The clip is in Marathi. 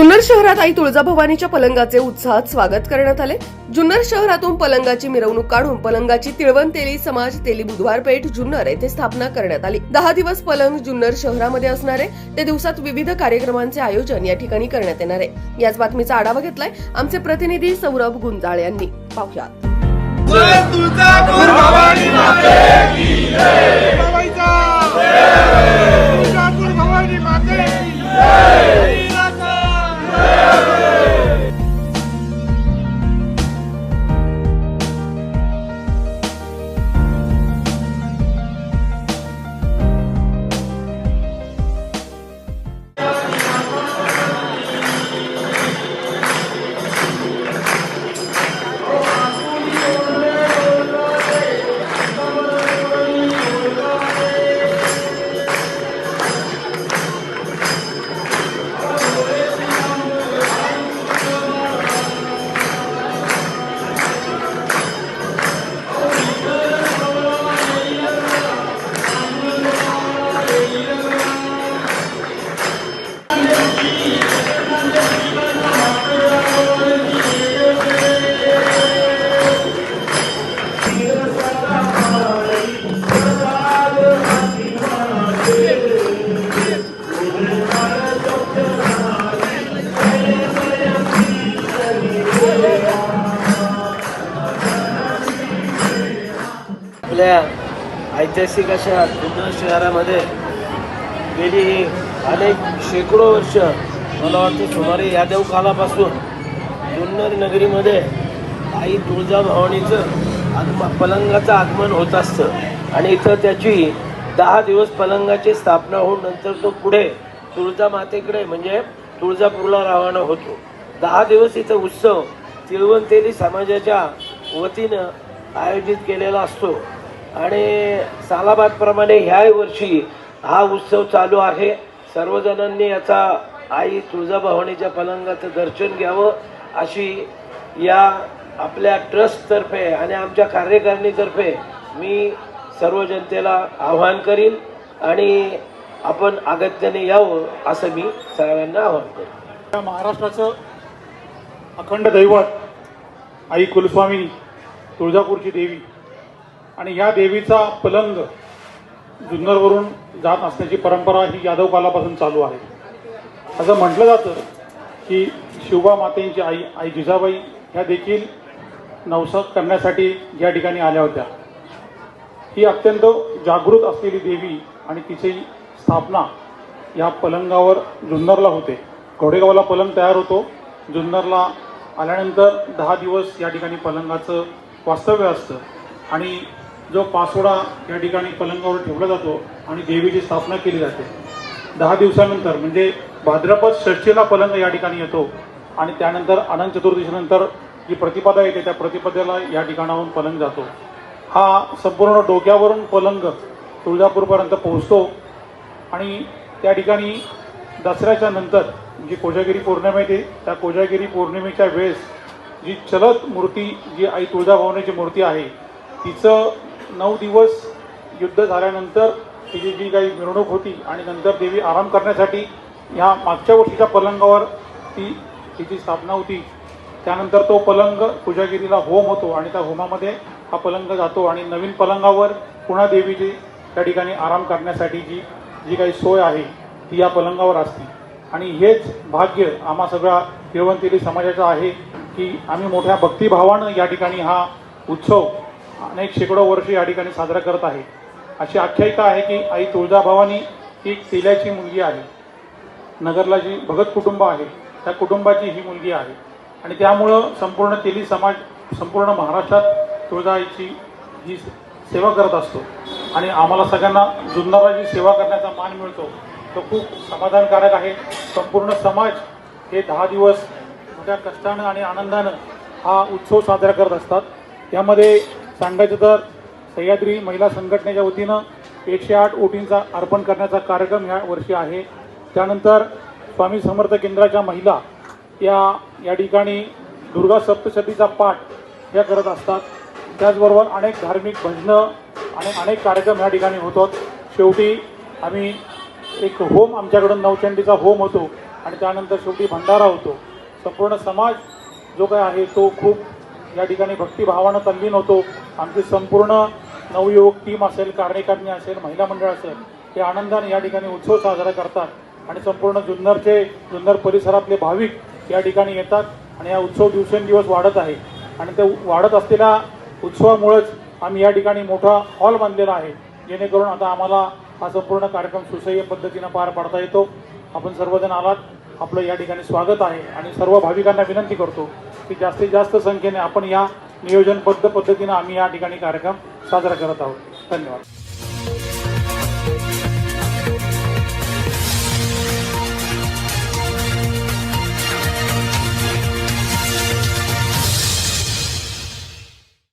जुन्नर शहरात आई तुळजाभवानीच्या पलंगाचे उत्साहात स्वागत करण्यात आले. जुन्नर शहरातून पलंगाची मिरवणूक काढून पलंगाची तिळवण तेली समाज तेली बुधवार पेठ जुन्नर येथे स्थापना करण्यात आली. दहा दिवस पलंग जुन्नर शहरामध्ये असणारे ते दिवसात विविध कार्यक्रमांचे आयोजन या ठिकाणी करण्यात येणार. आहे याच बातमीचा आढावा घेतलाय आमचे प्रतिनिधी सौरभ गुंजाळ यांनी. पाहुयात. आपल्या ऐतिहासिक अशा जुन्नर शहरामध्ये गेली ही अनेक शेकडो वर्ष मला वाटतं सुमारे यादव कालापासून जुन्नर नगरीमध्ये आई तुळजाभवानीचं आगम पलंगाचं आगमन होत असतं. आणि इथं त्याची दहा दिवस पलंगाची स्थापना होऊन नंतर तो पुढे तुळजा मातेकडे म्हणजे तुळजापूरला रवाना होतो. दहा दिवस इथं उत्सव तिळवंतेली समाजाच्या वतीनं आयोजित केलेला असतो. आणि सालाबादप्रमाणे ह्या वर्षी हा उत्सव चालू आहे. सर्वजणांनी याचा आई तुळजाभवानीच्या पलंगाचं दर्शन घ्यावं अशी या आपल्या ट्रस्टतर्फे आणि आमच्या कार्यकारिणीतर्फे मी सर्व जनतेला आव्हान करीन आणि आपण अगत्याने यावं असं मी सर्वांना आव्हान करीन. महाराष्ट्राचं अखंड दैवत आई कुलस्वामी तुळजापूरची देवी आणि या देवीचा पलंग जुन्नरवरून जात असण्याची परंपरा ही यादव कालापासून चालू आहे. असं म्हटलं जातं की शिवबा मातेंची आई आई जिजाबाई ह्या देखील नवसात करण्यासाठी या ठिकाणी आल्या होत्या. ही अत्यंत जागृत असलेली देवी आणि तिची स्थापना या पलंगावर जुन्नरला होते. घोडेगावला पलंग तयार होतो. जुन्नरला आल्यानंतर दहा दिवस या ठिकाणी पलंगाचं वास्तव्य असतं. आणि जो पासोडा या ठिकाणी पलंगावर ठेवला जातो आणि देवीची स्थापना केली जाते. दहा दिवसानंतर म्हणजे भाद्रपद षष्टीला पलंग या ठिकाणी येतो आणि त्यानंतर अनंत चतुर्दशीनंतर जी प्रतिपदा येते त्या प्रतिपदेला या ठिकाणाहून पलंग जातो. हा संपूर्ण डोक्यावरून पलंग तुळजापूरपर्यंत पोहोचतो आणि त्या ठिकाणी दसऱ्याच्या नंतर जी कोजागिरी पौर्णिमा येते त्या कोजागिरी पौर्णिमेच्या वेळेस जी चलत मूर्ती जी आई तुळजाभवानीची मूर्ती आहे तिचं नऊ दिवस युद्ध झाल्यानंतर तिची जी काही मिरवणूक होती आणि नंतर देवी आराम करण्यासाठी ह्या मागच्या वर्षीच्या पलंगावर ती तिची स्थापना होती. त्यानंतर तो पलंग पूजागिरीला होम होतो आणि त्या होमामध्ये हा पलंग जातो आणि नवीन पलंगावर पुन्हा देवीची त्या ठिकाणी आराम करण्यासाठी जी जी काही सोय आहे ती या पलंगावर असते. आणि हेच भाग्य आम्हा सगळ्या तिळवंतेली समाजाचं आहे की आम्ही मोठ्या भक्तिभावानं या ठिकाणी हा उत्सव अनेक शेकडो वर्ष या ठिकाणी साजरा करत आहे. अशी आख्यायिका आहे की आई तुळजाभवानी ही तेल्याची मुलगी आहे. नगरला जी भगत कुटुंब आहे त्या कुटुंबाची ही मुलगी आहे. आणि त्यामुळं संपूर्ण तेली समाज संपूर्ण महाराष्ट्रात तुळजाईची ही सेवा करत असतो. आणि आम्हाला सगळ्यांना जुन्नराची सेवा करण्याचा मान मिळतो. तो खूप समाधानकारक आहे. संपूर्ण समाज हे दहा दिवस मोठ्या कष्टानं आणि आनंदानं हा उत्सव साजरा करत असतात. त्यामध्ये सांगायचं तर सह्याद्री महिला संघटनेच्या वतीनं एकशे आठ ओटींचा अर्पण करण्याचा कार्यक्रम ह्या वर्षी आहे. त्यानंतर स्वामी समर्थ केंद्राच्या महिला या या ठिकाणी दुर्गा सप्तशतीचा पाठ या करत असतात. त्याचबरोबर अनेक धार्मिक भजनं आणि अनेक कार्यक्रम या ठिकाणी होतात. शेवटी आम्ही एक होम आमच्याकडून नवचंडीचा होम होतो आणि त्यानंतर शेवटी भंडारा होतो. संपूर्ण समाज जो काय आहे तो खूप या ठिकाणी भक्तिभावानं तल्लीन होतो. आमची संपूर्ण नवयुवक टीम असेल कार्यकारिणी असेल महिला मंडळ असेल ते आनंदाने या ठिकाणी उत्सव साजरा करतात. आणि संपूर्ण जुन्नरचे जुन्नर परिसरातले भाविक या ठिकाणी येतात आणि हा उत्सव दिवसेंदिवस वाढत आहे. आणि ते वाढत असलेल्या उत्सवामुळेच आम्ही या ठिकाणी मोठा हॉल बांधलेला आहे. जेणेकरून आता आम्हाला हा संपूर्ण कार्यक्रम सुसह्य पद्धतीनं पार पाडता येतो. आपण सर्वजण आलात. आपलं या ठिकाणी स्वागत आहे. आणि सर्व भाविकांना विनंती करतो की जास्तीत जास्त संख्येने आपण या नियोजनबद्ध पद्धतीनं आम्ही या ठिकाणी कार्यक्रम साजरा करत आहोत. धन्यवाद.